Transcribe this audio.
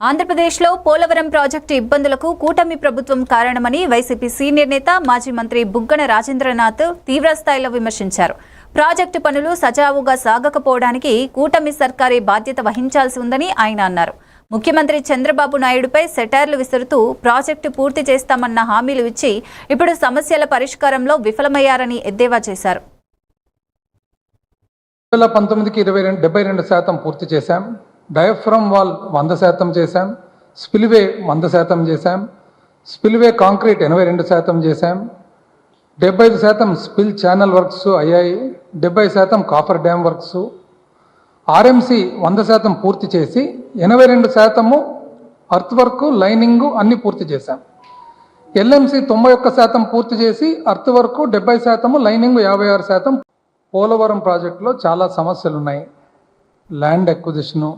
ఆంధ్రప్రదేశ్లో పోలవరం ప్రాజెక్టు ఇబ్బందులకు కూటమి ప్రభుత్వం కారణమని వైసీపీ సీనియర్ నేత మాజీ మంత్రి బుగ్గన రాజేంద్రనాథ్ తీవ్రస్థాయిలో విమర్శించారు. ప్రాజెక్టు పనులు సజావుగా సాగకపోవడానికి కూటమి సర్కారే బాధ్యత వహించాల్సి ఉందని ఆయన అన్నారు. ముఖ్యమంత్రి చంద్రబాబు నాయుడుపై సెటార్లు విసురుతూ ప్రాజెక్టు పూర్తి చేస్తామన్న హామీలు ఇచ్చి ఇప్పుడు సమస్యల పరిష్కారంలో విఫలమయ్యారని ఎద్దేవా చేశారు. వేల పంతొమ్మిదికి ఇరవై రెండు డెబ్బై రెండు శాతం పూర్తి చేశాం. డయఫ్రమ్ వాల్ వంద శాతం చేశాం స్పిల్వే వంద శాతం చేశాం స్పిల్వే కాంక్రీట్ ఎనభై రెండు శాతం చేశాం డెబ్బై ఐదు శాతం స్పిల్ ఛానల్ వర్క్స్ అయ్యాయి డెబ్బై శాతం కాఫర్ డ్యామ్ వర్క్స్ ఆర్ఎంసి వంద శాతం పూర్తి చేసి ఎనభై రెండు శాతము అర్త్ వర్క్ లైనింగ్ అన్ని పూర్తి చేశాం. ఎల్ఎంసి తొంభై ఒక్క శాతం పూర్తి చేసి అర్త్ వర్క్ డెబ్బై శాతము లైనింగ్ యాభై ఆరు శాతం. పోలవరం ప్రాజెక్టులో చాలా సమస్యలు ఉన్నాయి ల్యాండ్ అక్విజిషను